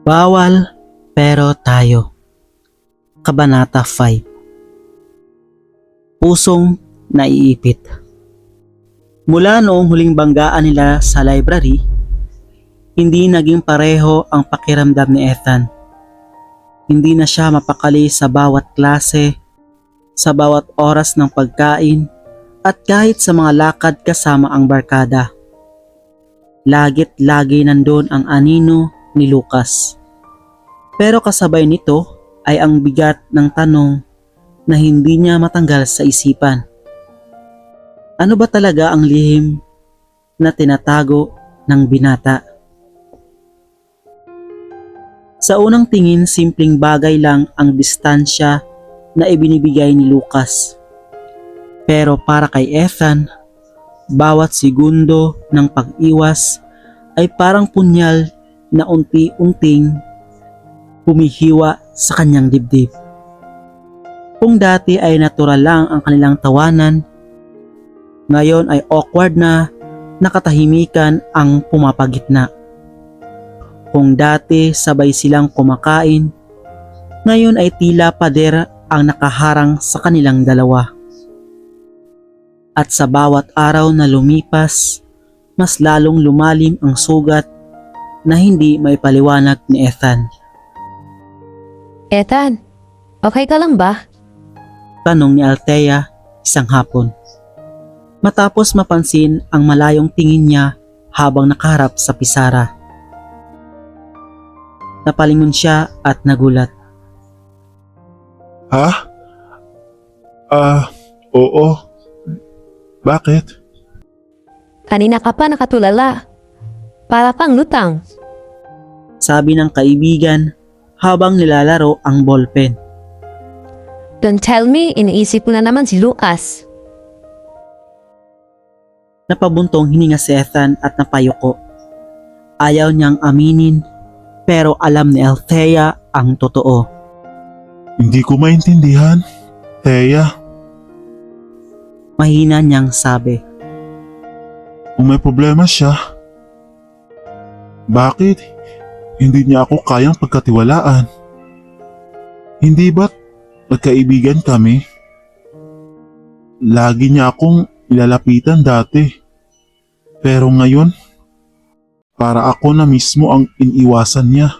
Bawal pero tayo. Kabanata 5 Pusong naiipit Mula noong huling banggaan nila sa library, hindi naging pareho ang pakiramdam ni Ethan. Hindi na siya mapakali sa bawat klase, sa bawat oras ng pagkain, at kahit sa mga lakad kasama ang barkada. Lagit lagi nandun ang anino ni Lucas. Pero kasabay nito ay ang bigat ng tanong na hindi niya matanggal sa isipan. Ano ba talaga ang lihim na tinatago ng binata? Sa unang tingin, simpleng bagay lang ang distansya na ibinibigay ni Lucas. Pero para kay Ethan, bawat segundo ng pag-iwas ay parang punyal na unti-unting humihiwa sa kanyang dibdib. Kung dati ay natural lang ang kanilang tawanan, ngayon ay awkward na nakatahimikan ang pumapagitna. Kung dati sabay silang kumakain, ngayon ay tila pader ang nakaharang sa kanilang dalawa. At sa bawat araw na lumipas, mas lalong lumalim ang sugat na hindi may paliwanag ni Ethan. Ethan, okay ka lang ba? Tanong ni Althea isang hapon. Matapos mapansin ang malayong tingin niya habang nakaharap sa pisara. Napalingon siya at nagulat. Ha? Ah, oo. Bakit? Kanina ka pa nakatulala. Para kang lutang. Sabi ng kaibigan habang nilalaro ang ballpen. Don't tell me, iniisip ko na naman si Lucas. Napabuntong hininga si Ethan at napayuko. Ayaw niyang aminin pero alam ni Althea ang totoo. Hindi ko maintindihan. Teya, Mahina niyang sabi. kung may problema siya, bakit hindi niya ako kayang pagkatiwalaan? Hindi ba't magkaibigan kami? Lagi niya akong ilalapitan dati. Pero ngayon, para ako na mismo ang iniwasan niya.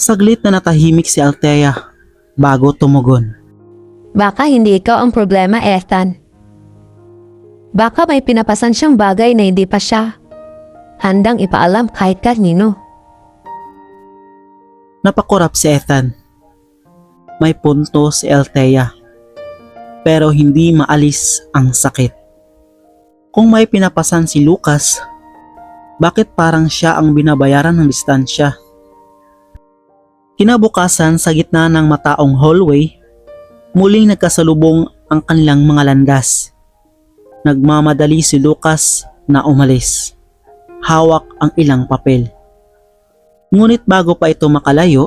Saglit na natahimik si Althea bago tumugon. Baka hindi ikaw ang problema, Ethan. Baka may pinapasan siyang bagay na hindi pa siya. Handang ipaalam kahit kanino. Napakurap si Ethan. May punto si Althea. Pero hindi maalis ang sakit. Kung may pinapasan si Lucas, bakit parang siya ang binabayaran ng distansya? Kinabukasan sa gitna ng mataong hallway, muling nagkasalubong ang kanilang mga landas. Nagmamadali si Lucas na umalis. Hawak ang ilang papel. Ngunit bago pa ito makalayo,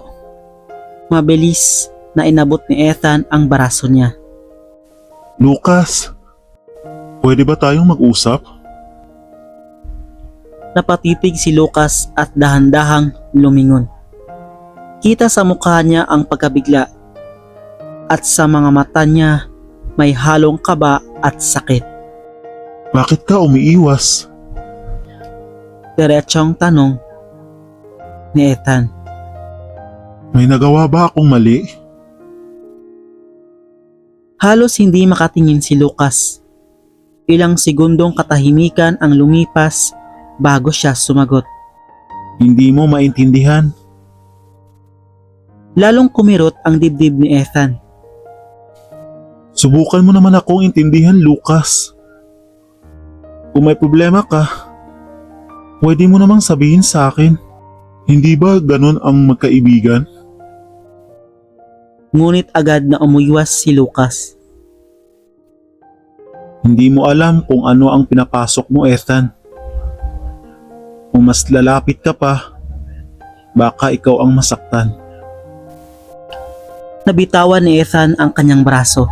mabilis na inabot ni Ethan ang baraso niya. Lucas, pwede ba tayong mag-usap? Napatitig si Lucas at dahan-dahang lumingon. Kita sa mukha niya ang pagkabigla at sa mga mata niya may halong kaba at sakit. Bakit ka umiiwas? Diretsong tanong ni Ethan. May nagawa ba akong mali? Halos hindi makatingin si Lucas. Ilang segundong katahimikan ang lumipas bago siya sumagot. Hindi mo maintindihan? Lalong kumirot ang dibdib ni Ethan. Subukan mo naman akong intindihan, Lucas. Kung may problema ka, pwede mo namang sabihin sa akin. Hindi ba ganun ang magkaibigan? Ngunit agad na umuiwas si Lucas. Hindi mo alam kung ano ang pinapasok mo, Ethan. Kung mas lalapit ka pa, baka ikaw ang masaktan. Nabitawan ni Ethan ang kanyang braso.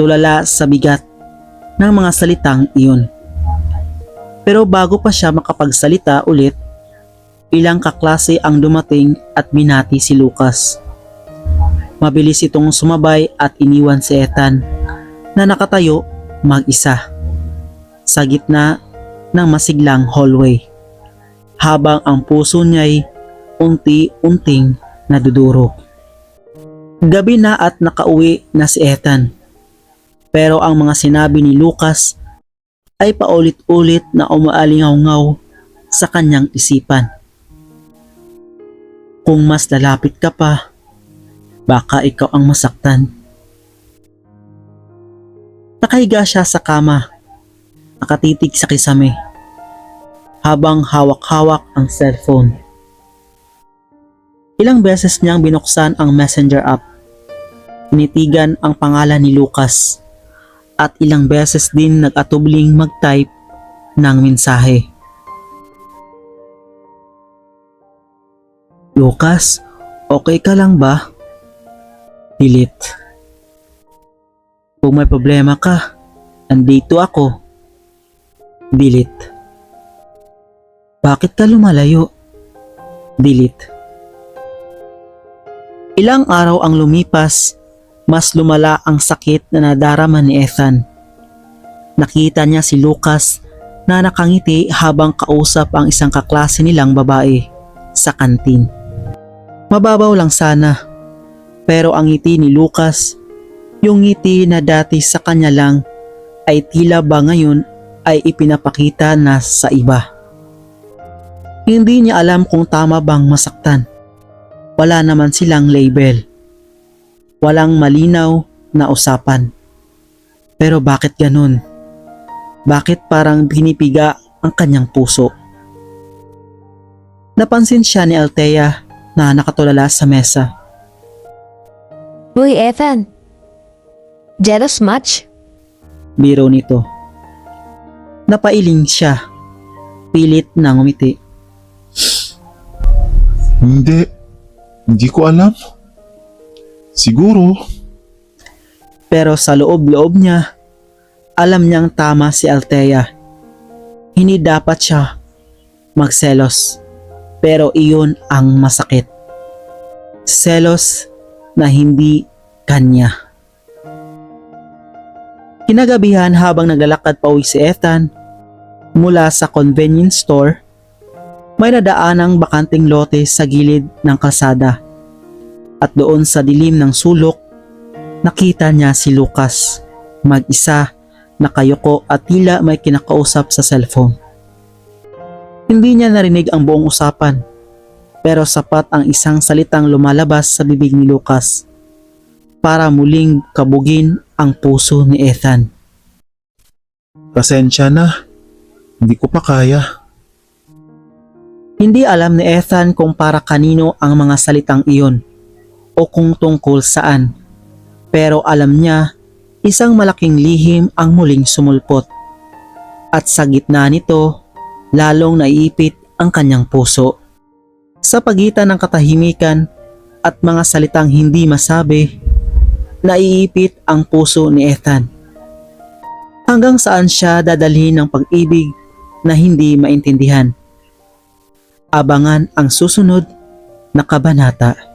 Tulala sa bigat ng mga salitang iyon. Pero bago pa siya makapagsalita ulit, ilang kaklase ang dumating at binati si Lucas. Mabilis itong sumabay at iniwan si Ethan na nakatayo mag-isa sa gitna ng masiglang hallway habang ang puso niya'y unti-unting nadudurog. Gabi na at nakauwi na si Ethan pero ang mga sinabi ni Lucas ay paulit-ulit na umaalingaw sa kanyang isipan. Kung mas lalapit ka pa, baka ikaw ang masaktan. Nakahiga siya sa kama, nakatitig sa kisame, habang hawak-hawak ang cellphone. Ilang beses niyang binuksan ang messenger app. Tinitigan ang pangalan ni Lucas at ilang beses din nag-atubling mag-type ng mensahe. Lucas, okay ka lang ba? Delete. Kung may problema ka, andito ako. Delete. Bakit ka lumalayo? Delete. Ilang araw ang lumipas, mas lumala ang sakit na nadarama ni Ethan. Nakita niya si Lucas na nakangiti habang kausap ang isang kaklase nilang babae sa kantin. Mababaw lang sana, pero ang ngiti ni Lucas, yung ngiti na dati sa kanya lang, ay tila ba ngayon ay ipinapakita na sa iba. Hindi niya alam kung tama bang masaktan. Wala naman silang label. Walang malinaw na usapan. Pero bakit ganun? Bakit parang binipiga ang kanyang puso? Napansin siya ni Althea na nakatulala sa mesa. Uy, Ethan. Jealous much? Biro nito. Napailing siya. Pilit na ngumiti. Hindi. Hindi ko alam. Siguro. Pero sa loob-loob niya, alam niyang tama si Althea. Hindi dapat siya magselos. Pero iyon ang masakit. Selos na hindi kanya. Kinagabihan habang naglalakad pa uwi si Ethan mula sa convenience store, may nadaanang bakanting lote sa gilid ng kalsada. At doon sa dilim ng sulok, nakita niya si Lucas, mag-isa, nakayuko at tila may kinakausap sa cellphone. Hindi niya narinig ang buong usapan, pero sapat ang isang salitang lumalabas sa bibig ni Lucas para muling kabugin ang puso ni Ethan. Pasensya na. Hindi ko pa kaya. Hindi alam ni Ethan kung para kanino ang mga salitang iyon o kung tungkol saan. Pero alam niya, isang malaking lihim ang muling sumulpot. At sa gitna nito, lalong naiipit ang kanyang puso. Sa pagitan ng katahimikan at mga salitang hindi masabi, naiipit ang puso ni Ethan. Hanggang saan siya dadalhin ng pag-ibig na hindi maintindihan. Abangan ang susunod na kabanata.